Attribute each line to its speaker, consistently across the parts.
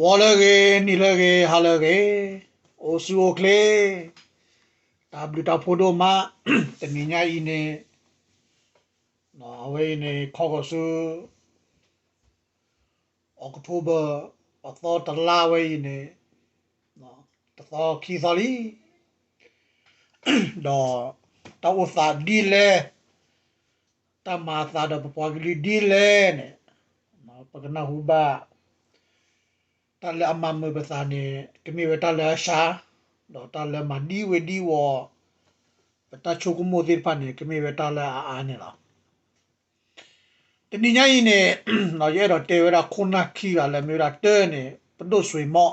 Speaker 1: ဝါလကေနီလကေဟာလကေအိုဆူအိုကလေတာဘလူတာဖိုဒိုမာတမီညာဤနေနော်ဝေးနေခေါကဆူအောက်တိုဘာအသောတလာဝေးနေနော်တသောခီသလီတော့တော့သာဒီလေတမသာတော့ပွားကလေးဒီလေနဲ့နော်ပကနာဟူဘာ tale amame besane kemi we tale sha do tale ma di we di wo ta choku mo dir pa ne kemi we tale a a ne la tini nya yi ne no ye do te we ra khona khi ga le me ra te ne pdo sui mo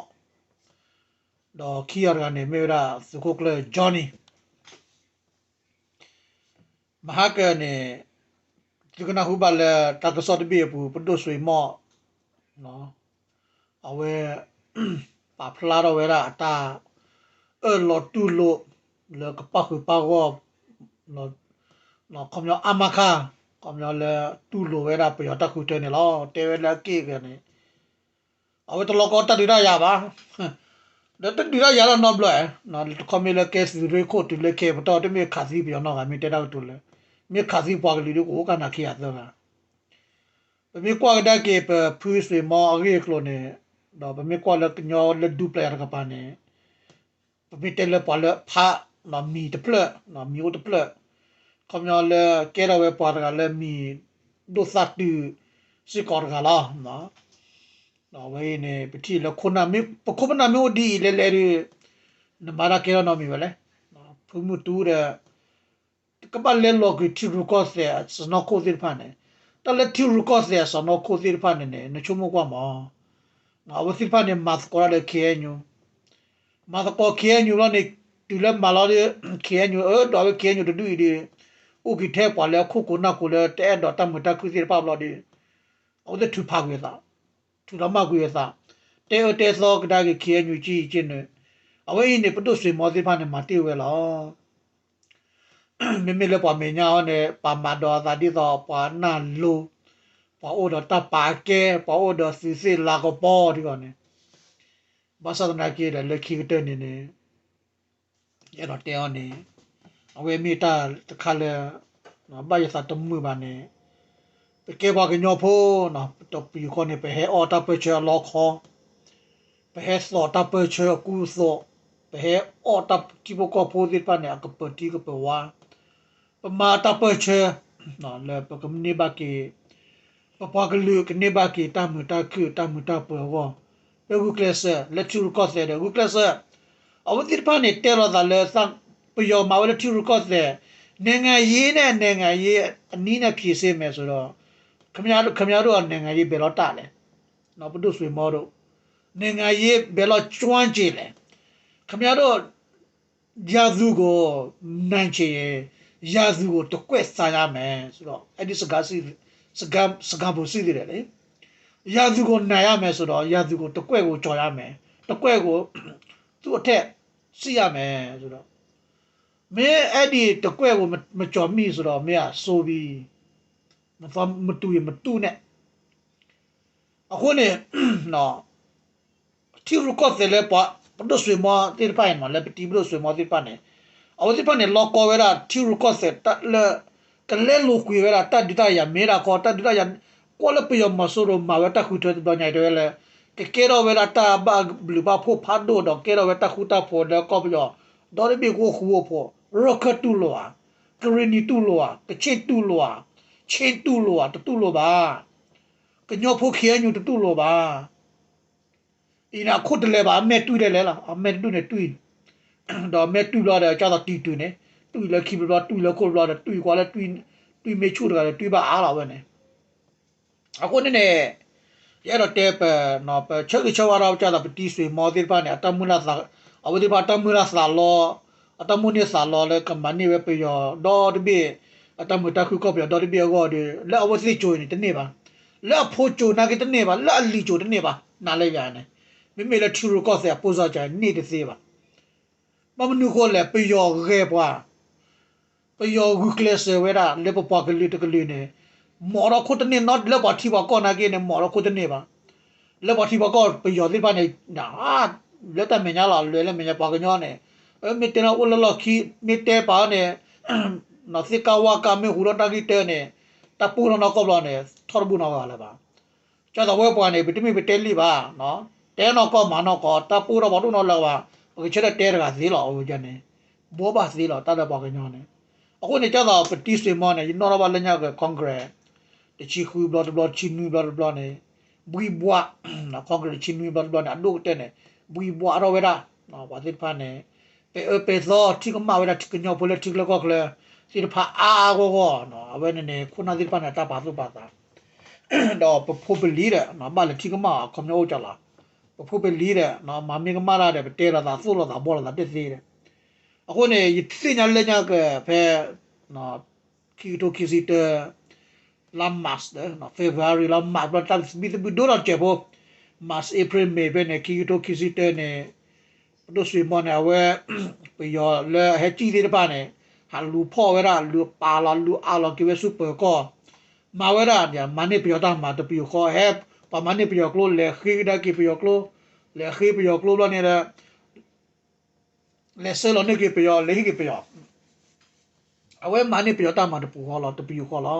Speaker 1: do khi ya ga ne me ra su ko kle johnny မဟာကနဲ့ဒီကနာဟုပါလေတာကစောတပြေပူပဒုဆွေမော့နော် အဝဲပါဖလာတော့ဝဲတာအတာအလောတူလို့လောကပခုပါကောလောလောကမြောအမခါကမြောလေတူလို့ဝဲတာပယောတခုတဲနေလောတဲဝဲလာကေကနေအဝဲတလောကတတိရရပါဒါတတိရရတော့နော်ဘလဲနော်ကမြေလေကက်စရီကိုတူလေကေပတော်တမေခါစီပြောနော်ကမြေတဲတော့တူလေမြေခါစီပွားကလေးကိုကနာခေရတော့ပမေကွာကဒါကေပဖူးဆွေမောအရေကလိုနေ တော့ပမေကွာလကညောလဒူပလရကပါနေပမေတဲလပါလဖာနော်မီတပလနော်မီတပလကမျောလကဲရဝဲပါကလည်းမီဒုသတ်တူစီကောကလာနော်နော်ဝေးနေပတိလခုနာမီပခုမနာမျိုးဒီလေလေရနမရာကဲရနော်မီဝလဲနော်ဖုမှုတူရကပလဲလောကတီရူကောဆေစနောကိုဒီဖာနေတလက်တီရူကောဆေစနောကိုဒီဖာနေနချုံမကွာမော awothipa ni mathkora le kienyu. Mathko kienyu lo ni tule malo ni kienyu eh, o do kienyu do dui di u ki the kwa le khu ku na ku le te do ta mu ta ku si pa lo di. O de tu pa gwe sa tu la ma gwe sa te o te so ka ki kienyu chi chi ne awe ni pdu sui mo thipa ni ma ti we lo oh. มิมิเลปอมีญาเนี่ยปามาดอซาดิซอปานาลู ပအော်ဒတာပါကဲပအော်ဒစီစီလာကပေါ်ဒီကောနေဘာသာနာကေလက်ခိကတဲ့နေနေရတော့တဲအောင်နေအဝေမီတာတခါလေနော်ဘာရသတမှုပါနေပကေဘာကညောဖိုးနော်တော့ပီခေါနေပဲဟဲအော်တာပချာလောခေါပဲဟဲစောတာပချာကူစောပဲဟဲအော်တာတိဘကောဖိုးဒီပါနေအကပတိကပဝါပမာတာပချာနော်လေပကမနေဘာကေ ပပကလူကနေဘာကီတမတာခုတမတာပေါ်ဝပဂုကလဆလက်ချူကောဆဲဒဂုကလဆအဝတိပနဲ့တဲရဒါလဲသံပယောမဝလက်ချူကောဆဲနိုင်ငံရေးနဲ့နိုင်ငံရေးအနည်းနဲ့ဖြည့်စေမယ်ဆိုတော့ခမရတို့ခမရတို့ကနိုင်ငံရေးဘယ်တော့တလဲနော်ဘုဒ္ဓဆွေမောတို့နိုင်ငံရေးဘယ်တော့ကျွမ်းကျင်လဲခမရတို့ရာဇူကိုနိုင်ချင်ရာဇူကိုတကွက်စားရမယ်ဆိုတော့အဲ့ဒီစကားစီ စကားစကားဖို့စီးတယ်လေရာသူကိုနိုင်ရမယ်ဆိုတော့ရာသူကိုတကွက်ကိုကြော်ရမယ်တကွက်ကိုသူ့အထက်စီးရမယ်ဆိုတော့မင်းအဲ့ဒီတကွက်ကိုမကြော်မိဆိုတော့မင်းကဆိုပြီးမဖမတူရမတူနဲ့အခုနေနော်တီရကောတယ်လေပါပဒဆွေမတိပိုင်မလေပတိဘလို့ဆွေမတိပနေအော်တိပနေလောကောဝဲတာတီရကောတယ်တက်လေ ကလဲလိုကွေရတာတတ်ဒတာရမေရာခေါ်တတ်ဒတာရကောလပယမဆိုရမဝတခုထတော့ညိုင်တယ်လေကကေရောဝဲတာဘာဘလူပါဖို့ဖတ်တော့တော့ကေရောဝဲတာခုတာဖို့တော့ကောပြောဒေါ်ရဘီကိုခူဖို့ရောကတူလောကရီနီတူလောကချေတူလောချေတူလောတူလောပါကညောဖို့ခဲညူတူလောပါအင်းအခုတလဲပါအမေတူတယ်လေလားအမေတူနေတူတော့အမေတူလာတယ်ကြာတော့တီတူနေ တွေ့လဲခိဘလာတွေ့လဲခုလာတွေ့ကွာလဲတွေ့တွေ့မေချို့တကလဲတွေ့ပါအားလာပဲနဲ့အခုနေနေရတော့တေပနော်ပချက်ချဝါရောကြတာပတိဆွေမောတိပါနဲ့အတမူလာသာအဝဒီပါတမူလာသာလောအတမူနေသာလောလဲကမနီဝ pe yo ဒေါ်တဘီအတမူတခုကောပြဒေါ်တဘီကောဒီလက်အဝစီချိုနေတနေ့ပါလက်ဖို့ချိုနာကတနေ့ပါလက်အလီချိုတနေ့ပါနားလိုက်ရနေမိမိလက်ထူရကောဆာပိုးစားကြနေတသေးပါမမနုခေါ်လဲ pe yo ရဲပွား ပယောဂုကလစဝဲတာလေပပကလေးတကလေးနေမော်ရခုတနေ not လေပါတီပါကောနာကေနေမော်ရခုတနေပါ le ba ti ba ko pe yo ti pa ne na le ta me nya la le le me nya pa ka nyo ne e mi te na u lo lo ki mi te pa ne na si ka wa ka me hu ro ta ki te ne ta pu no no ko lo ne thor bu no ga la ba cha da we pa ne bi ti mi bi te li ba no te no ko ma no ko ta pu ro ba tu no la ba ko che te te ga zi lo o ja ne bo ba zi lo ta da pa ka nyo ne အခုနေကြတော့ပတိစေမောနေနော်ဘာလညာကကွန်ဂရက်တချီခူဘလဘလချီနူဘလဘလနေဘွီဘွားနော်ကွန်ဂရက်ချီနူဘလဘလနေအဒုတဲ့နေဘွီဘွားရောဝဲတာနော်ဘာသိဖာနေပေအပေသောတိကမဝဲတာတိကညောပလတိကလကောကလေစီဖာအာကိုကောနော်အဝဲနေနေခုနာသိဖာနေတာပါစုပါတာတော့ပဖိုပလီတဲ့နော်ဘာလေတိကမကွန်ညောကြလားပဖိုပလီတဲ့နော်မမင်းကမလာတဲ့တဲရတာဆိုလို့တာဘောလာတာတက်သေးတယ် အခုနေသိညာလက်ညာကဖဲနော်ကီတိုကီစီတလာမတ်စ်နော်ဖေဗရီလာမတ်ဘတ်တပ်ဘီဘီဒိုရာချေဘောမတ်ဧပြီမေဘနေကီတိုကီစီတနေဒိုစီမနအဝဲပယောလေဟက်ချီဒီပါနေဟာလူဖော်ဝဲတာလူပါလာလူအာလောကီဝဲစူပါကောမာဝဲတာညာမနေပြောတာမှာတပီခေါ်ဟက်ပမနေပြောကလို့လေခိဒါကီပြောကလို့လေခိပြောကလို့လို့နေလေ ဆယ်လုံးနေကပြောလေခိပြောအဝဲမနိပြတာမတပူဟောလာတပီဟောလာ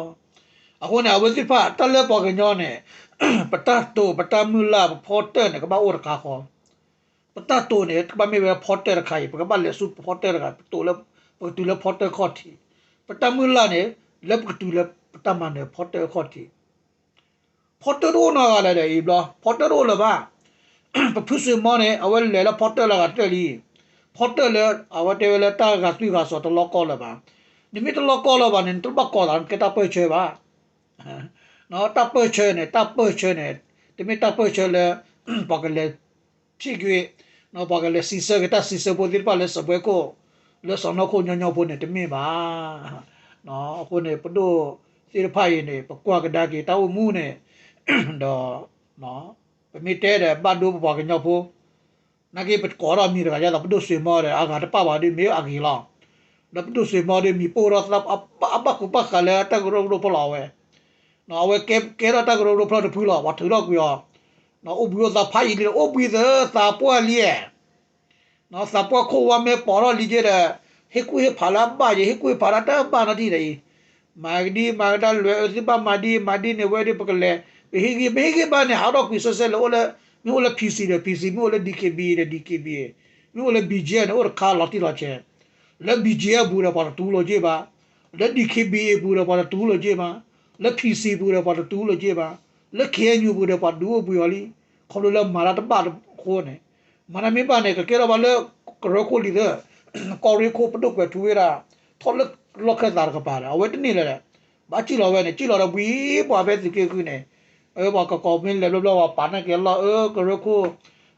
Speaker 1: အခုနေအဝဲစစ်ဖာတလဲပေါ်ကညောနေပတတ်တိုပတမူလာဖော်တဲ့ကဘာအိုရခါခေါ်ပတတ်တိုနေကဘာမေဝဖော်တဲ့ခိုင်ပကဘာလေစုဖော်တဲ့ကတိုလဲပတူလဲဖော်တဲ့ခေါ်တီပတမူလာနေလက်ပတူလဲပတမနေဖော်တဲ့ခေါ်တီဖော်တဲ့ရိုနာကလည်းအေးဘလားဖော်တဲ့ရိုလပါပဖုစမနေအဝဲလေလဖော်တဲ့လာကတက်လီ ဖော်တဲ့လေအဝဲတဲလေတာကသူကဆိုတော့လောကောလပါဒီမိတလောကောလောဘာနေတူဘကောလာကတာပွဲချေပါနော်တပ်ပွဲချေနေတပ်ပွဲချေနေဒီမိတပ်ပွဲချေလေဘာကလေချိကွေနော်ဘာကလေစီစကတာစီစပိုဒီပါလေစပွဲကိုလေစနကိုညညဖို့နေတမိပါနော်အခုနေပဒိုစီရဖိုင်နေပကွာကဒါကေတောက်မှုနေတော့နော်ပမိတဲတဲ့ဘတ်ဒိုဘာကညဖို့ နကေပကောရမီရကရတာပဒိုစီမောရအာဂါတပပါဒီမေအာဂီလော dapat se mari mi pora tap apa apa ku pa kala ta gro gro pola we na we ke ke ra ta gro gro pola de phula wa thu ro ku yo na o bu za phai ni o bu za sa po li na sa po ko wa me po ro li je de he ku he phala ba je he ku he phala ta ba na ti re magdi magda lwe si ba madi madi ne we de pakale he gi be gi ba ne ha ro ku so se lo le mi o le pc de pc mi o le dkb de dkb mi o le bj ne o ka lo ti lo che လက်ဘီဂျီဘူးရပါတူလို့ကြည့်ပါလက်ဒီခေဘီဘူးရပါတူလို့ကြည့်ပါလက်ပီစီဘူးရပါတူလို့ကြည့်ပါလက်ခဲညူဘူးရပါဒူဘူးရလီခေါ်လို့မာလာတပါခိုးနေမနမေပါနေကကေရပါလေကရခိုလီတဲ့ကော်ရီခိုပတုတ်ကထူရတာထော်လက်လောက်ကတာကပါလာဝဲတနေလေဘာကြည့်လို့ပဲနေကြည့်လို့တော့ဝီးပွားပဲစီကေကူနေ အဲဘာကကောမင်းလေလောလောပါနေကလာအဲကရခို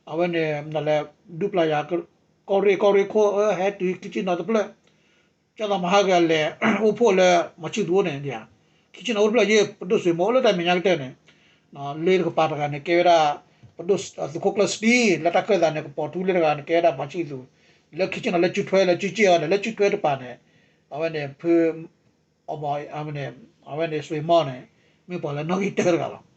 Speaker 1: အဝဲနေနလေဒူပလာယာ kore kore ko he tu kitchen na ple cha da ma ga le o pho le ma chi du ne dia kitchen na ple ye pdo se mo le ta me nya te ne na le ko pa ga ne ke ra pdo su ko klas di la ta ka da ne ko po tu le ga ne ke da ma chi du le kitchen na le chu thwe le chi chi ne le chu thwe de pa ne a we ne phu o mo a we ne a we ne sui mo ne mi po le no gi te ga la a ko ne ko na le mi lo ga di da pdo sui mo di chu mo di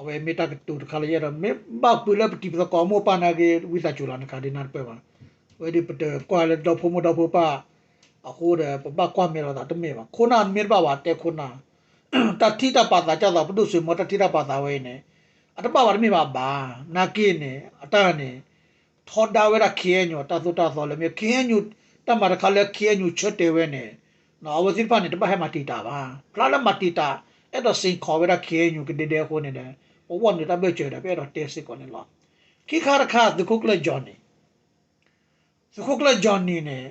Speaker 1: အဝဲမေတာကတူတခါလေရမေဘပူလပတိပကောမောပါနာကေဝိသချူလာနခါဒီနာပဲပါဝဲဒီပတကွာလေတော့ဖမိုတော့ဖပါအခုတဲ့ပပကွာမေလာတာတမေပါခုနာမေပါပါတဲ့ခုနာတတိတပါတာကြတော့ဘုဒ္ဓဆွေမောတတိတပါတာဝဲနေအတပပါမေပါဘာနာကိနေအတနေထောဒါဝဲရခေညောတသုတသောလေမေခေညု တမရခလက်ခေညူချွတ်တယ်ဝဲနဲ့နော်ဝစီဖာနဲ့တပတ်ဟဲမှာတီတာပါဖလာလက်မှာတီတာအဲ့တော့စင်ခေါ်ဝဲတာခေညူကတဲ့တဲ့ဟိုနေတယ်ဘဝနဲ့တပတ်ကျတယ်ပြတော့တဲစစ်ကောနေလားခိခါရခါဒခုကလဂျော်နီဒခုကလဂျော်နီနဲ့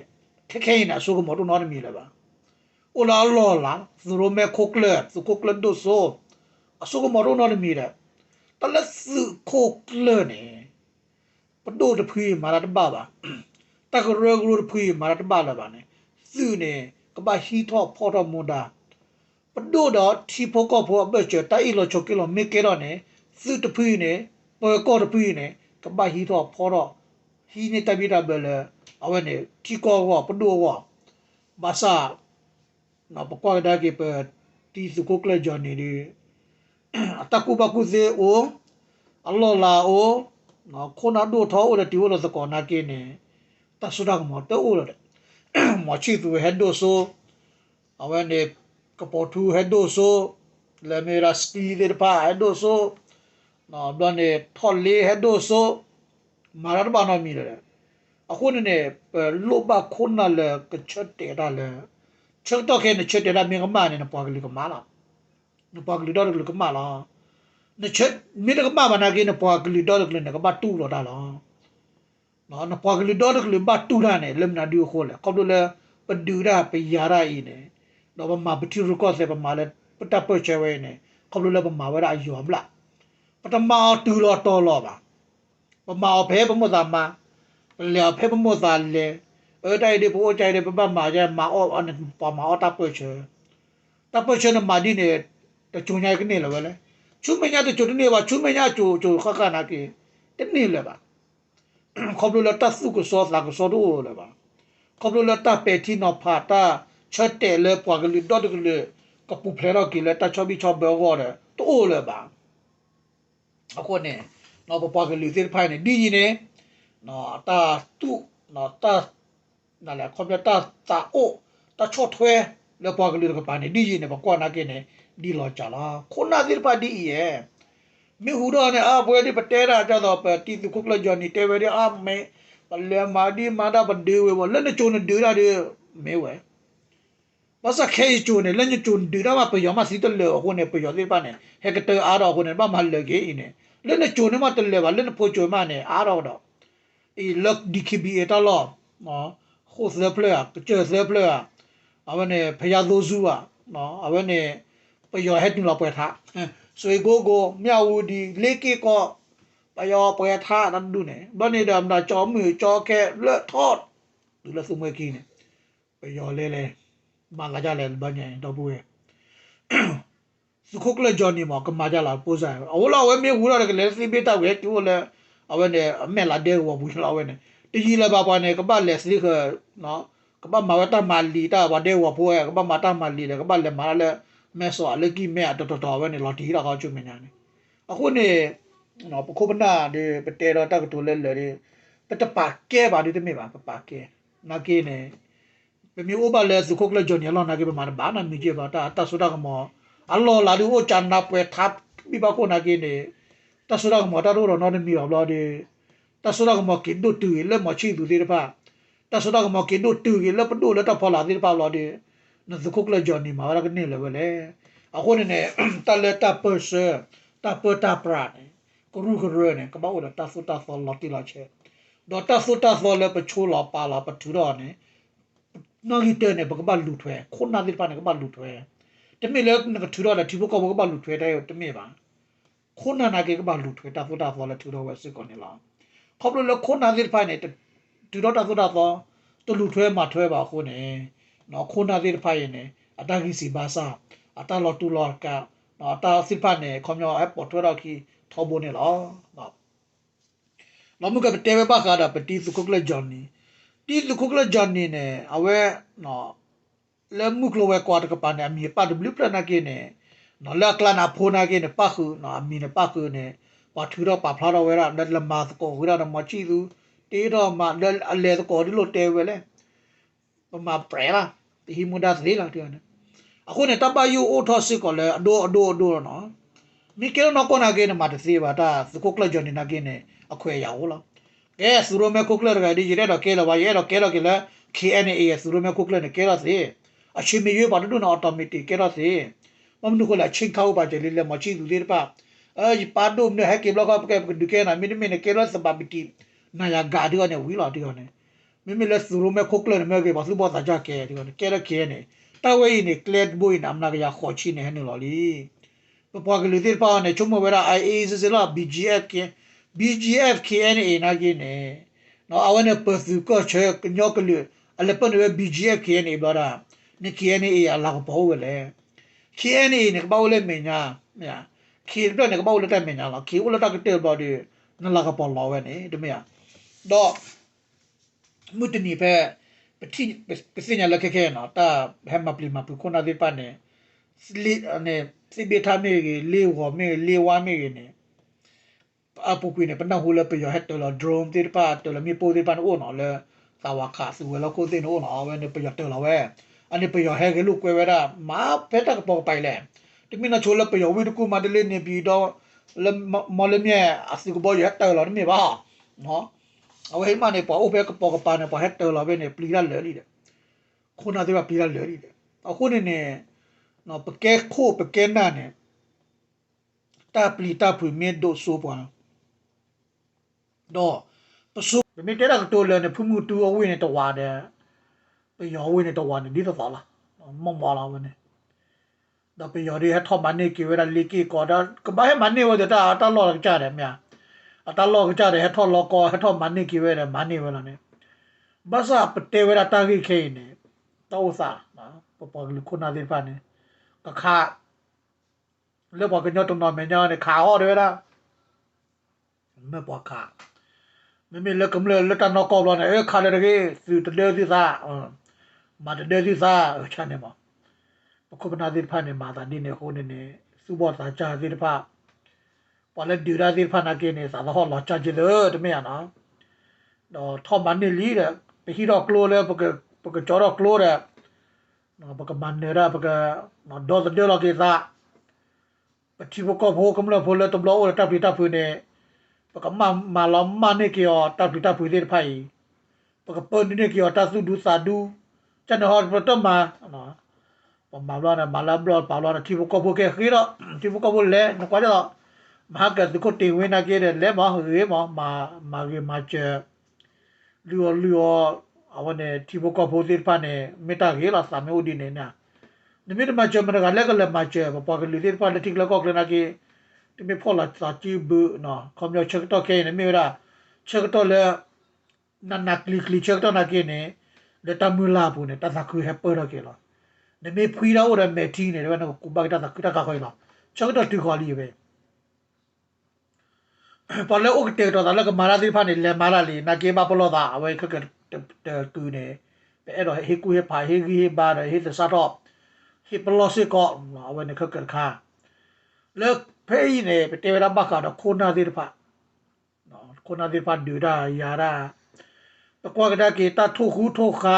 Speaker 1: ခဲခဲနေအဆုကမတော်နော်မီလည်းပါအိုလာလော်လာသူတို့မဲ့ခုကလဒခုကလဒိုဆိုအဆုကမတော်နော်မီလည်းတလက်စုခုကလနဲ့ပဒိုတဖွေးမာရတပါပါ တကရဂရုဖီမာတဘာလာဘာနေသူနေကဘာရှိထောဖော်တော်မူတာပဒိုတော့တီဖိုကောဖောဘချတိုင်လိုချိုကီလိုမေကေရောနေသူတဖီနေပေါ်ကောတဖီနေကဘာရှိထောဖော်တော့ဟီနေတဘီတာဘလအဝနေတီကောဝပဒိုဝဘာသာနော်ပကောဒါကေပတီစုကိုကလဂျော်နေဒီအတကူဘကူဇေအိုအလောလာအိုနော်ခိုနာဒိုထောအိုတီဝလစကောနာကေနေ တဆူဒါမောတိုအိုတဲ့မောချီသူဟက်ဒိုဆိုအဝနေကပေါ်တူဟက်ဒိုဆိုလေမေရာစတီဒေပါဟက်ဒိုဆိုနော်ဘလနေထော်လီဟက်ဒိုဆိုမာရဘာနာမီလေအခုနေလောဘခုနာလေကချက်တဲ့တာလေချက်တော့ခဲနေချက်တဲ့တာမြင်ကမနေပွားကလေးကမလာနပွားကလေးတော့ကလေးကမလာနချက်မိတကမမနာကေနပွားကလေးတော့ကလေးနကမတူတော့တာလား နော်နပွားကလေးတော့ကလေးဘတူတာနေလမ်နာဒီခိုလေကောက်လို့လေပဒူရာပယာရာဤနေတော့မပတိရကောစေပမာလေပတပချေဝဲနေကောက်လို့လေပမာဝရအယောမလားပတမတူတော့တော်တော့ပါပမာဘဲပမသာမှာလေဖဲပမသာလေအဲတိုက်ဒီပိုးကြိုက်တယ်ပပမာကြမာအောအနပမာအောတပ်ပွချေတပ်ပွချေနမာဒီနေတချုံညာကနေလေပဲလေချုံမညာတချုံနေပါချုံမညာချိုချိုခခနာကေတနေလေပါ ခေါပလိုလတဆုကိုစောလာကိုစောတော့လေပါခေါပလိုလတပေတီနောဖာတာချက်တယ်လေပွားကလေးတော့ကလေးကပူဖလဲတော့ကလေးတချဘီချဘောကောတယ်တိုးလေပါအခုနေနော်ပွားကလေးသိဖိုင်နေဒီကြီးနေနော်တာတူနော်တာနာလေကွန်ပျူတာတာအိုတာချော့ထွဲလေပွားကလေးကပါနေဒီကြီးနေပါကွာနာကေနေဒီလောကြလားခုနာသစ်ပါဒီရဲ့ မေဟူတော့နဲ့အဘွယ်ဒီပတဲရာကြတော့ပတီသူခုကလဂျော်နီတေဝရီအမေပလဲမာဒီမာဒါပဒေဝေဘလက်နေချုံနေဒေရာဒီမေဝဲဘာစခဲချုံနေလက်နေချုံဒေရာမပယောမစီတလေဟိုနေပယောသေးပါနေဟက်ကတဲအားတော့ဟိုနေဘာမလကေအင်းနေလက်နေချုံနေမတလေပါလက်နေဖိုချုံမနေအားတော့တော့အီလက်ဒီခိဘီအတလောနော်ခိုးစပလက်ကျစပလက်အဝနေဖယားသောစုอ่ะနော်အဝနေပယောဟက်တူလောက်ပွဲထား ဆွေကိုကိုမြဝူဒီလေးကေကောပယောပွဲထားนั้นดูเนี่ยบันนี่ดำนาจอมือจอแค่เลอะทอดดูละสุเมื่อกี้เนี่ยปยอเลเลมากะจาเลบันเนี่ยတော့ဘူးရဲ့สุขุกเลจอนี่มาก็มาจาla ပိုးဆိုင်အဝလာဝဲမြေဝူရကလေစီဘေတာဝဲကျိုးလေအဝဲနဲ့အမဲလာတဲ့ဝဘူးလာဝဲနဲ့တကြီးလာပါပါနဲ့ကပတ်လက်စီခနော်ကပတ်မာဝတာမာလီတာဝတဲ့ဝဖိုးရဲ့ကပတ်မာတာမာလီလေကပတ်လက်မာလည်း မဲဆောအလကီမဲတော်တော်တော်ပဲနေလော်တီလာကောက်ချုံမညာနေအခုနေနော်ပခုပနာဒီပတေတော်တက်တူလဲလေပတပါကဲပါဒီတမေပါပပါကဲနာကေနေပမျိုးဥပလဲစုခုကလဂျွန်ရလောနာကေပမာဘာနာမီကျေပါတာတဆူတာကမောအလောလာလူအိုချန်နာပွဲသပ်ပြီးပါကိုနာကေနေတဆူတာကမောတာရောနော်နေမီရောလောဒီတဆူတာကမောကိဒိုတူလဲမချီသူဒီတပါတဆူတာကမောကိဒိုတူလဲပဒိုလဲတဖောလာဒီတပါလောဒီ နဇခုကလဂျွန်နီမာရကနေလေဝလေအခုနေနေတလက်တပစတပတပရနေကရုကရနေကဘောလတဆုတဆောလတိလာချေဒေါ်တဆုတဆောလပချိုးလာပါလာပထူတော့နေနော်ဂီတဲနေဘကဘလူထွဲခုနာဒီပါနေကဘလူထွဲတမေလေကထူတော့လေဒီဘကဘကဘလူထွဲတဲ့တမေပါခုနာနာကေကဘလူထွဲတဆုတဆောလထူတော့ဝစစ်ကောနေလားခေါပလလခုနာဒီပါနေတူတော့တဆုတဆောတလူထွဲမှာထွဲပါခုနေ နော်ခုနာသေးတဖိုင်နေအတာကြီးစီဘာစာအတာလော်တူလော်ကနော်အတာစစ်ဖတ်နေခေါမျောအပေါ်ထွတော့ခီထောဘုန်နေလောနော်နော်မကတေဝပါကာဒါပတိစုကုကလဂျွန်နီတီစုကုကလဂျွန်နီနေအဝဲနော်လဲမှုကလဝဲကွာတကပန်နေအမီပတ်ဘလူပလနာကေနေနော်လက်ကလနာဖိုနာကေနေပတ်ခုနော်အမီနေပတ်ခုနေပါထူတော့ပါဖလာတော့ဝဲရလက်လမာကိုဝဲရတော့မချီသူတေးတော့မှလက်အလဲကိုဒီလိုတဲဝဲလဲပမာပရဲလား ဟီမူဒါသေးလားတရားနဲ့အခုနဲ့တပယူအိုထောစစ်ကိုလည်းအဒိုအဒိုအဒိုနော်မိကေနော်ကောနာကေနမတသေးပါတာစကုကလဂျွန်နေနာကေနေအခွေရောက်လားကဲစူရိုမဲကုကလကဒီရတော့ကေလာပါရဲတော့ကေလာကေလာ KNA ရဲ့စူရိုမဲကုကလနဲ့ကေလာစေအချင်းမရွေးပါတော့နော်အော်တိုမက်တစ်ကေလာစေမမနုကလာချင်းခေါပါကြလေလေမချီသူသေးပါအဲပါဒုံနဲ့ဟက်ကေဘလော့ကကဒုကေနာမီနမီနေကေလာစပါဘီတီနာယာဂါဒီကနေဝီလာတီကနေ မိမိလက်စရမခုကလနမကေဘာစုဘောတာကြကဲဒီကကဲရခဲနေတဝဲနေကလက်ဘွိနမ်နာကရခေါချီနေဟနေလော်လီပပွားကလေးတိပါနေချုံမဝရ IA စစလာ BGF က BGF KNA နာကင်းနေနော်အဝနေပစုကချေကညောကလေးအလပန်ဝဲ BGF KNA ဘာရာနေ KNA အလာကပေါ်ဝဲလေ KNA နေကပေါ်လေ မညာမြာ K တော့နေကပေါ်လေတက်မညာလား K ဝလတကတဲ့ဘော်ဒီနလာကပေါ်လောဝဲနေတမရတော့ mutni pe ပတိပစညာလက်ခခဲနော်တာဟမ်မပလီမပခုနာဒီပနေစလီအနေစီဘီထာမေကြီးလေဝမေလေဝါမေကြီးနေအပူကွေးနေပနဟိုလပယောဟက်တော်ဒရုန်းတိပါတော်လမြေပိုဒီပန်အိုနော်လေသာဝခါစုဝဲလကိုတင်အိုနော်ဝဲနေပယောတော်လဝဲအနေပယောဟဲကလူကွဲဝဲတာမာဖက်တက်ပေါ်ပိုင်လဲတမင်နာချိုလပယောဝီတကူမတလေးနေပြီးတော့လမလမြေအစီကဘောရတော်လမြေပါနော် အဝဲမနေပေါ်အိုဘက်ကပေါ်ကပါနေပေါ်ဟက်တော်လဝဲနေပလီရလဲလီတဲ့ခုနာတဲ့ပလီရလဲလီတဲ့အခုနေနေနော်ပကဲခိုပကဲနာနေတာပလီတာပရီမေဒိုဆိုပွားတော့ပစုမိတဲရကတိုလနေဖုမှုတူအဝင်းနေတဝါတဲ့ပယောဝင်းနေတဝါနေဒီတော့လာမမလာဝနေဒါပယောရီဟထောမနေကေဝရလီကီကောဒါကဘာဟမနေဝဒတာတာလောကြတယ်မြာ အတာလောကြတယ်ဟထောလောကောဟထောမနေကေဝရမနေဝလာနေဘာသာပတေဝရတာဂိခေနေတောစာနော်ပပလခုနာဒီပါနေကခါလေဘောကညတော့နော်မညာနေခါဟောတယ်လားမဘောခါမမေလကမလလတနော်ကောဘလနေခါလေရေစီတလေစီစာမာတလေစီစာချာနေမှာပခုပနာဒီဖာနေမာတာဒီနေဟိုနေနေစုဘောတာချာဒီဖာ ပလက်ဒူရာဒီဖာနာကေနေစာဟောလာချာဂျီလေတမေရနော်တော့ထောမန်နေလီတဲ့ပဟီတော့ကလိုလေပကပကကြောတော့ကလိုတဲ့နော်ပကမန်နေရာပကနော်ဒေါ်ဒေါ်လောကေစာပတိဘကောဘောကမလဖိုလေတဘလောတပ်ပိတပ်ဖွနေပကမမလမနေကီယောတပ်ပိတပ်ဖွနေဖိုင်ပကပန်နေကီယောတဆုဒုစာဒူချန်ဟောပတမနော်ပမာလောနာမလာဘလောပါလောနာတိဘကောဘောကေခီရောတိဘကောဘောလေနကွာတော့မဟာကဒုကိုတင်ဝင်း နာကေလေမဟေမမာမာဂေမာချေလူလူအဝနေတိဘကောဘောတိပနေမေတာဂေလာစာမေဥဒီနေနာနမိတမချမရကလည်းကလည်းမချေပပကလူတိပလက်တိကလကောကလနာကေတမေဖောလာစာချီဘူနော်ကွန်မြူချက်တော့ကေနေမေရာချက်တော့လေနနကလီကလီချက်တော့နာကေနေလက်တမူလာဘူးနေတသခုဟပတော့ကေလားနမေဖွီတော့ရမေတီနေတယ်နော်ကုဘကတသခုတကခွေလားချက်တော့တူခေါ်လီပဲ ပလဲဥကတေတော့လည်းကမာရာဒီဖာနေလေမာရာလီနာကေမပလောတာအဝဲခကတူနေအဲ့တော့ဟေကူဟေဖာဟေဂီဟေဘာဟေသစားတော့ဟေပလောစီကောအဝဲနေခကခါလက်ဖေးနေပတေရဘကတော့ခိုနာဒီဖာနော်ခိုနာဒီဖာဒူရာယာရာပကွာကဒါကေတာထုခုထုခါ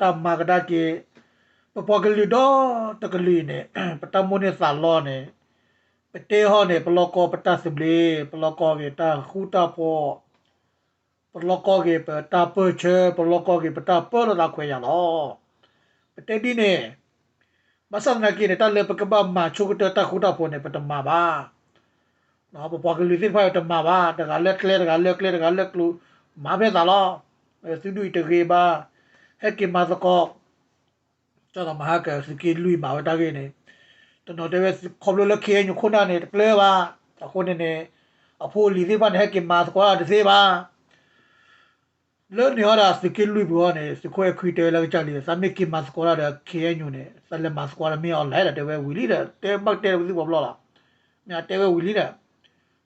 Speaker 1: တာမာကဒါကေပပကလီတော့တကလီနေပတမုန်နေစာလောနေ ပတေဟောနေပလောကောပတစဘလီပလောကောကေတာခူတာဖောပလောကောကေပတာပချေပလောကောကေပတာပေါ်လာခွေရလောပတေဒီနေမဆန်နာကိနေတာလေပကဘာမချုကတတခုတာဖောနေပတမပါနော်ပပကလီသိဖိုတမပါတကလက်လက်တကလက်လက်တကလက်လူမပဲသာလောသုဒုတကေပါဟက်ကေမသကောကျောင်းမဟာကစကီလူမာဝတာကေနေ တနော်တဲ့ခေါပလိုလခေညခုနာနေပလဲပါအခုနေနေအဖိုးလီသေးပါနဲ့ကေမာသကောတသေးပါလောနေရစကီလူဘောနေစခွဲခွီတဲလောက်ကြလေစမေကေမာသကောရတဲ့ခေညုနေစလက်မာသကောရမေအော်လိုက်တဲ့ဝီလီတဲ့တဲဘတ်တဲဝီဘောဘလောလားမြတဲဝီလီတဲ့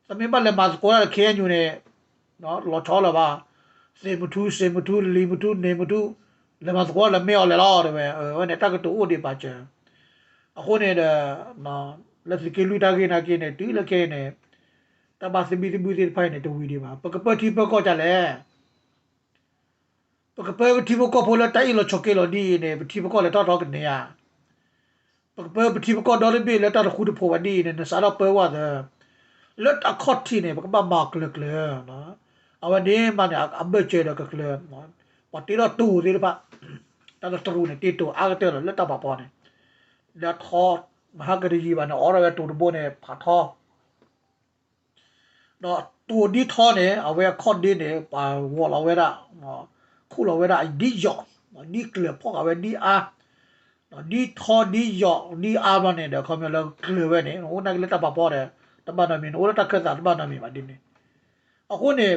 Speaker 1: စမေပါလက်မာသကောရခေညုနေနော်လောချောလာပါစေမထူးစေမထူးလီမထူးနေမထူးလေမစကောလေမေော်လေလောတယ်ပဲဟိုနဲ့တကတူဦးဒီပါချာ အခုနေတဲ့နော်လက်စကေလူတာကေနာကေနေတူလကေနေတဘာစဘီဒီဘူဒီဖိုင်နေတူဝီဒီပါပကပတိပကောကြလေပကပတိပကောဖိုလတိုင်လောချောကေလောဒီနေပတိပကောလေတော့တော့ကနေရပကပပတိပကောဒေါ်လဘီလေတော့ခုဒဖိုဝဒီနေစားတော့ပွဲဝါတဲ့လက်အခေါတ်တီနေပကပမာကလကလေနော်အဝနေမနအဘချေတော့ကကလေနော်ပတိတော့တူဒီပါတာတော့တူနေတီတူအားတဲ့လက်တော့ပါပေါ်နေ လက်ထောမဟာဂရီကြီးပါနော်အော်ရတူတဘိုးနေဖာထောတော့တူဒီထောနေအဝဲခေါတ်ဒီနေပါဝေါ်လာဝဲတာနော်ခုလာဝဲတာဒီယောဒီကလပေါ့အဝဲဒီအာနော်ဒီထောဒီယောဒီအာမနေတဲ့ခေါမျိုးလောကလဝဲနေဟိုနကလက်တော့ပါပေါ်တယ်တပတ်နမင်းဟိုတက်ခက်တာတပတ်နမင်းပါဒီနေအခုနေ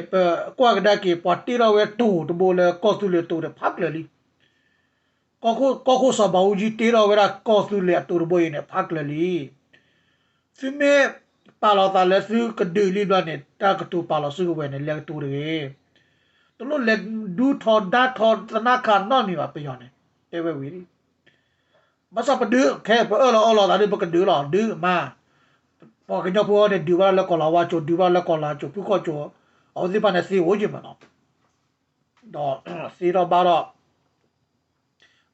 Speaker 1: ကွာကဒါကေပတ်တီရဝဲတူတဘိုလေကော့စုလေတူတယ်ဖတ်လေလီ ကောခုကောခုစဘာဦးကြီးတီရဝဲရာကော့စုလေတူဘိုင်းနေဖတ်လေလီဖီမေပါလာတာလက်စုကဒူလီဘလာနေတာကတူပါလာစုဝဲနေလက်တူရေပတလို့လေဒူထော်ဒါထော်သနာခါနော်နေပါပြောနေတေဝဝီရီမစပဒူခဲပအော်လောအော်လောဒါဒီပကဒူလောဒူမာပေါ်ကညပေါ်တဲ့ဒီဝါလက်ကောလာဝါချိုဒီဝါလက်ကောလာချိုပုခောချိုအော်ဒီပါနေစီဝိုဂျီမနော်တော့စီတော့ဘာတော့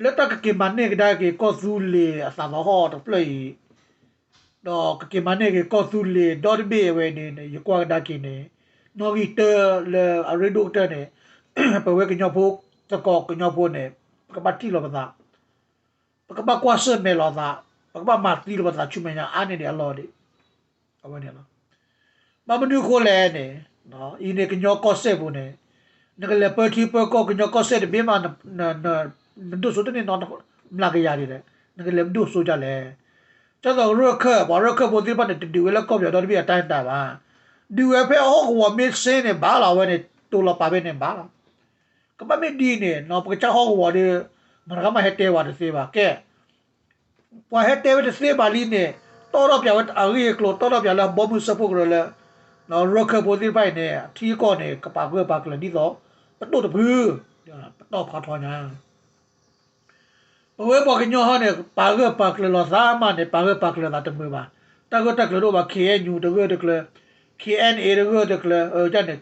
Speaker 1: လိုလေတာချော့တနေဝစီတဖာလေတကူဘကူစီခေါပလိုလေတာချော့တနေဝစီတဖာလေတကူဘကူစီမေကပေါ်နာကပေါ်တော့ကတိတာတီရကော့လေလက်မြေတော့နေတတိဝပါနေနိယနေပတန်နေနိခီတော့နိခီတော့မာတီတော့တာလားနော်နော်နေပွားကလေးသေးဖာနေမဟောပါရဲ့ဤခက်ခဲနေနာလက်တကကေမနေကဒါကေကောဇူလေအစာမဟောတော့ပလေတော့ကကေမနေကေကောဇူလေဒေါ်ဘေဝဲနေနေယကွာဒါကေနေနော်ဂီတလေအရီဒိုတနေပဝဲကညဖို့တကောကညဖို့နေကပတ်တီလောပသာကပတ်ကွာစမဲလောသာပကပမာတီလောပသာချုမညာအာနေတယ်အလော်ဒီအဝနေလောမမနုခိုလဲနေနော်ဤနေကညောကောဆက်ဘူးနေနကလေပတီပကောကညောကောဆက်ဘေးမှာန ဒုဆိုတဲ့နော်မလာကြရတယ်နကလေဒုဆိုကြလဲကျတော့ရခဘာရခဘောဒီပတ်တူဝဲလကောပြတော့ပြအတိုင်းတာပါဒီဝဲဖဲဟောကဝမစ်စင်းနေဘာလာဝဲနေတူလာပါပဲနေဘာလာကမမေဒီနေနော်ပကချဟောကဝဒီမရကမဟက်တဲဝါဒစေပါကဲပွာဟက်တဲဝါဒစေပါလီနေတော်တော့ပြဝတ်အရီကလောတော်တော့ပြလာဘောမှုစပုတ်ရလဲနော်ရခဘောဒီပိုင်နေထီကောနေကပါကွဲပါကလဒီတော့ပတုတ်တဘူးတော့ဖာထွားညာဘ ဝပေါ်ကညောဟနဲ့ပါကပါကလောသာမနဲ့ပါကပါကလောတာတမပါတကတကလောပါခေညူတကတကလော KNA တကတကလောဟိုကြတယ်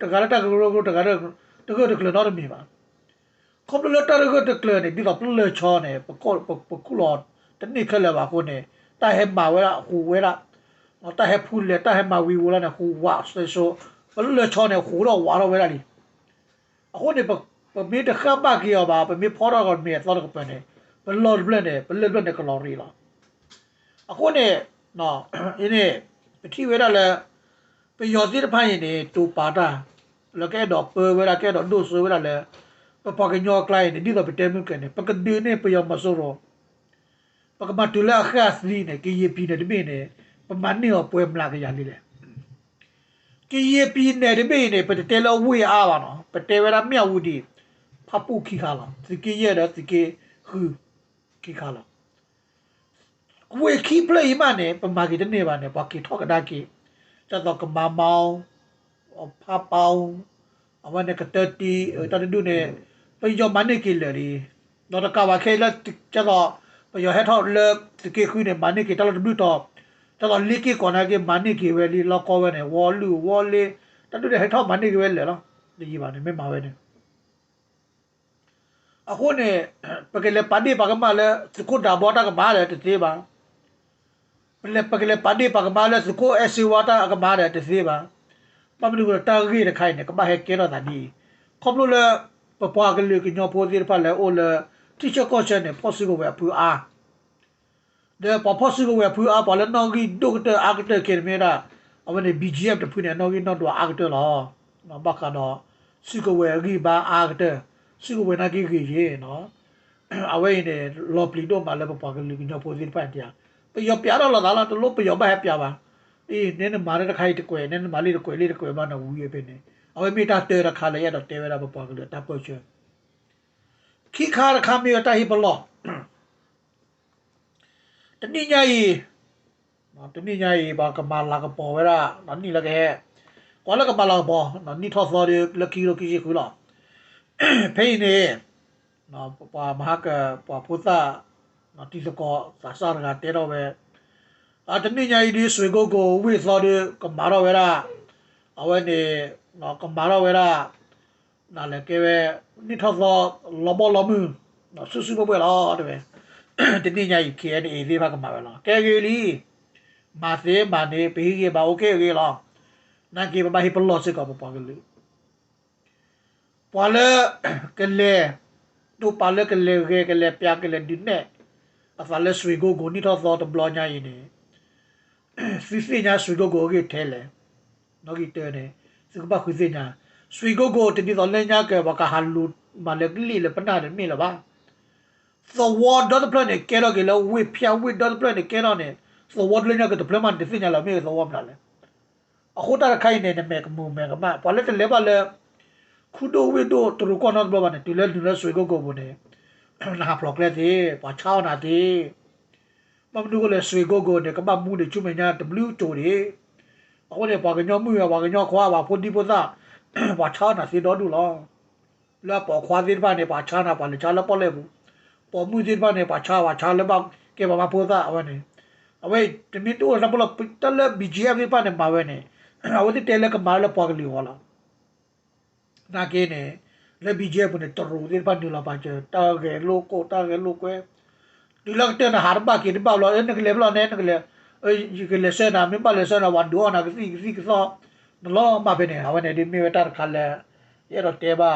Speaker 1: တကရတကလောတကရတကတကလောတော့မြင်ပါကွန်ပျူတာတကတကလောနေဒီတော့ပလချောနေပကောပကုလောတနိခလပါကိုနေတာဟဲမာဝဲဟူဝဲလာတာဟဲဖူလေတာဟဲမာဝီဝလာနေဟူဝါဆွေဆိုပလချောနေဟူတော့ဝါတော့ဝဲလာလီအခုနေပမေတခပ်ပါကီယောပါပမေဖောတော့ကမေတော့ကပနေ ပလော်ဘလနေပလဘလနေကလော်ရီလာအခုနေနော်အင်းနေပတိဝဲလာလဲပယောတိတဖိုင်နေတူပါတာလကဲတော့ပဝဲလာကဲတော့ဒုဆွဲလာလဲပပကညောကလိုင်းနေဒီတော့ပတဲမှုကနေပကဒီနေပယောမဆိုရောပကမတူလာခါစလီနေကီယပီနေတမင်းနေပမန်နေောပွဲမလာကြရလိလေကီယပီနေတမင်းနေပတဲလောဝေအားပါနော်ပတဲဝဲလာမြောက်ဝူဒီဖပူခိခါလာစကီရတဲ့စကီဟူ ခိခါလာဝေခိပလေမနေပမာကီတနေပါနေဘာကီထောက်ကဒါကီကျတော့ကမမောင်ဖပေါင်းအဝနကတတီတတဒုနေပယောမနေကီလရီတော့ကဘာခဲလက်ကျတော့ပယောဟက်ထောက်လက်စကီခွေးနေမနေကီ အခုနေပကလေပါဒီပကမလဲစကုဒါဘောတာကမားလေတသေးပါပလေပကလေပါဒီပကမလဲစကုအစီဝတာကမားလေတသေးပါပမလူကတာဂီရခိုင်နေကမဟဲကေရတာဒီခေါပလိုလေပပွားကလေးကညောပိုဒီဖာလေအိုလေတီချာကောချန်နေ possible ဝဲပူအားတဲ့ပ possible ဝဲပူအားပါလေနော်ဂီဒိုကတာအာကတာကေမီရာအဝနေ BGF တဖူနေနော်ဂီနော်တော့အာကတာလောနော်ဘကတော့စီကဝဲဂီဘာအာကတာ စီကိုဝနာကိကိရေနော်အဝဲနေလော်ပလီတော့မလည်းပေါ့ကလေးညပိုစီပိုင်တရားပယောပြတော့လာလာတလို့ပယောပဲပြပါအေးနင်းမာရတခိုင်တကွယ်နင်းမာလေးတကွယ်လေးတကွယ်မနော်ဝူရပဲနေအဝဲမိတာတဲရခါလေရတော့တဲရတာပေါ့ကလေးတပ်ပေါ်ချခိခါရခါမီတာဟိဘလောတနိညာယီနော်တနိညာယီဘာကမာလာကပေါ်ဝဲတာနော်နိလကဲကွာလကမာလာပေါ်နော်နိထောသောရလကီလိုကီရှိခုလား ဖိနေနော်ပွာမဟာကပွာဖုသနော်တိစကောသာစာရကတဲတော့ပဲအတနိညာဤဒီဆွေကိုကိုဝိသောဒီကမာရောဝဲရာအဝဲနေနော်ကမာရောဝဲရာနာလည်းကဲပဲနိထောသောလဘောလမှုနော်ဆူဆူပွဲလားတဲ့ပဲတနိညာဤ KNA လေးပါကမာပဲလားကဲကြီးလီမာသေးမာနေဘေးကြီးပါโอเคကြီးလားနာကေဘာဟိပလောစကောပပါကလေး ပွာလကလေတို့ပါလကလေရေကလေပြကလေဒီနေအဖာလက်ဆွေကိုကိုနိတော့သောတဘလောညာရင်နေဖီဖီညာဆွေကိုကိုကေထဲလေနော်ကြီးတဲနေစကပါခွေစညာဆွေကိုကိုတတိတော်လဲညာကဘကဟာလူမလကလီလေပနာတယ်မြေလာပါ the word dot plan နဲ့ကဲတော့ကလေးဝိဖျာဝိ dot plan နဲ့ကဲတော့နဲ့ the word လဲညာက deployment တသိညာလာမြေ the word လာလေအခုတရခိုင်နေနေမဲ့ကမှုမဲ့ကမဘာလဲတလဲပါလဲ ခုဒိုဝိဒိုတူကောနော်ဘလဘနဲ့တူလဲတူလဲဆွေကိုကိုဘုန်နဲ့နာဖလောကလက်ဒီပါချောင်းနာဒီမမဒူကလည်းဆွေကိုကိုနဲ့ကမမှုနဲ့ချုံမညာ w တိုဒီအခုလည်းပါကညောမှုရပါကညောခွာပါဖို့ဒီပုသပါချောင်းနာစီတော်တူလောလာပေါ်ခွာဒီပါနဲ့ပါချာနာပါလေချာလပေါ်လဲဘူးပေါ်မှုဒီပါနဲ့ပါချာပါချာလပောက်ကဲပါမပုသအဝနဲ့အဝဲတမီတိုရပလပတလ BGF ပါနဲ့ပါဝဲနဲ့အဝဒီတဲလကမာလပေါ်ကလီဟောလာ နာကေနဲ့ le BGF ne toru dir pa nula pa che ta ge loko ta ge loko di lak te na har ba ki di ba lo ne ke le lo ne ne ke le e yi ke le se na mi pa le se na wan do na ke si si ke so no lo ma be ne ha ne di mi ta kha le ye ro te ba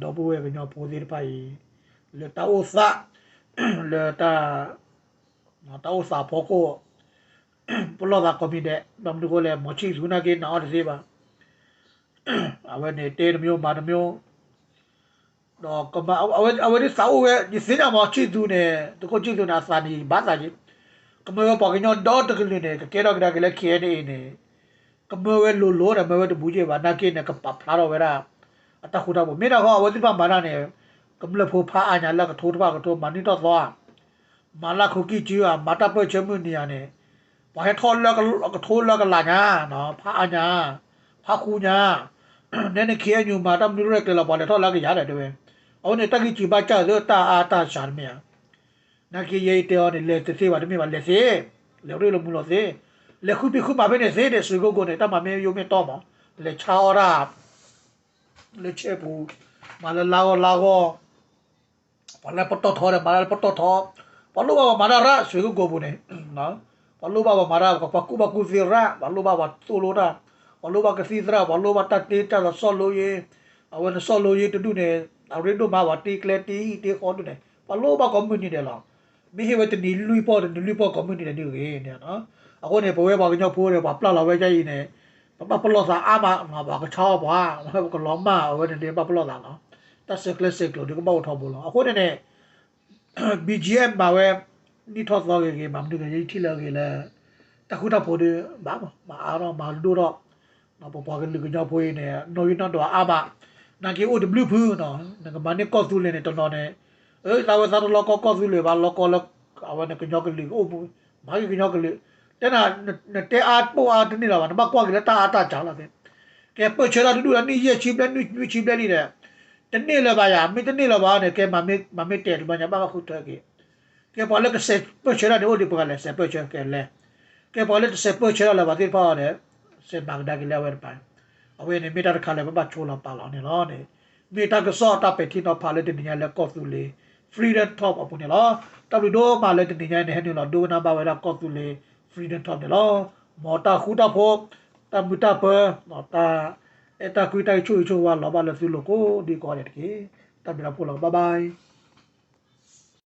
Speaker 1: do bu we nyo po dir pa yi le ta o sa le ta no ta o sa po ko ပလောတာကွန်ပျူတာဘမ်ဒူကိုလေမချီဇူနာကေနာတစေပါ အဝဲနေတေမျိုးမာမျိုးတော့ကမအဝဲအဝဲဒီစာအဝဲဒီစင်အမချီသူနေတကိုချီသူနာစာနီဘာသာကြီးကမဝပေါ်ကညောဒေါ်တကလေးနေကဲတော့ကဒါကလေးခဲနေနေကမဝဲလိုလိုရမဝဲတဘူးကြီးပါနာကေနေကပဖလာတော့ဝဲရာအတခုတော့မြေတော့ဟောအဝဲဒီပါမာနာနေကမလဖိုဖာအညာလကထိုးတပါကထိုးမနီတော့သွားမာလာခုကီကြီးอ่ะမာတာပွဲချမှုနေရနေဘာဟဲထော်လကကထိုးလကလာညာနော်ဖာအညာဖာခုညာ နည်းနည်းခဲညူမာတာမျိုးရက်ကလာပါလေထော်လကရတယ်တဲ့အော်နေတကီချီပါကြတော့တာအာတာရှာမြာနာကီယေတေော်နေလေတစေပါတမေပါလေစေလေရလို့မလို့စေလေခုပိခုပါပဲနေစေတဲ့ဆွေကိုကိုနေတမမေယုံမတော့မလေချာရာလေချေပူမလာလာလာကိုဘာလဲပတော့ထော်တယ်မလာပတော့ထော်ဘာလို့ဘာမလာရဆွေကိုကိုဘူးနေနော်ဘာလို့ဘာမလာကပကူပကူစီရာဘာလို့ဘာတူလို့တာ ဘာလို့ဘာကစီရာဘာလို့ဘာတတေတာဆော်လို့ရေအဝနဆော်လို့ရေတူနေအရိဒိုမာဝတီကလက်တီတီခေါ်တယ်ဘာလို့ဘာကွန်မြူနီတယ်လားမိဟေဝတနီလူပေါ်တယ်လူပေါ်ကွန်မြူနီတယ်ဒီကေနေနော်အခုနေဘဝဘာကညောဖိုးတယ်ဘာပလာလာဝဲကြရင်နေဘာပလောစာအာမငါဘာကချောဘာဘာကလောမဝဲတယ်ဘာပလောလာနော်တက်စကလစ်စစ်လို့ဒီကဘောထောက်ဘူးလားအခုနေ BGM ဘာဝဲဒီထောက်တော့ကေမမ်ဒူကေတီလာကေလာတခုတော့ဖို့တယ်ဘာမအားတော့မလူတော့ နော်ပေါ်ပေါ်ကလူကညောဖိုးနေနော်ရတော့အာမနာကေ OW ဖူးနော်ငါမနေကော့သူလေနေတော်တော်နေเอ้ยเราซาโลก็ก็ซุเลยบาโลก็ลအဝနကညောကလေးအိုဘူးဘာကညောကလေးတဲ့နာတဲအားပေါ်အားတနေလာပါနမကွာကလေးတာအတာချာလာတယ်ကဲပချရာတူအနိရချိပလက်နွချိပလက်နေတယ်တနေ့လည်းပါရမင်းတနေ့လည်းပါနဲ့ကဲမမေမမေတဲဘာညာဘာခုထွက်ကေကဲပေါ်လက်ကဆက်ပချရာတို့ဒီပေါ်လဲဆက်ပချကဲလဲကဲပေါ်လက်ဆက်ပချရာလည်းပါတိပါနဲ့ဆ က်ဘဂဒါကလေးဝဲပါအဝေးနေမီတာခါလည်းဘာချိုးလာပါလာနေလို့နေမီတာကစောတာပဲတီတော့ဖာလက်တင်ညာလည်းကော့သူလေး freedom top အပုန်နေလားတဘလူဒိုမာလည်းတင်ညာနေဟဲ့နေလားဒိုနာဘာဝဲတာကော့သူလေး freedom top နေလားမော်တာခူတာဖို့တမူတာပမော်တာအတာကွီတိုင်ချူချူဝါလောပါလစုလို့ကိုဒီကောရတယ်ကေတဘလာပို့လားဘိုင်ဘိုင်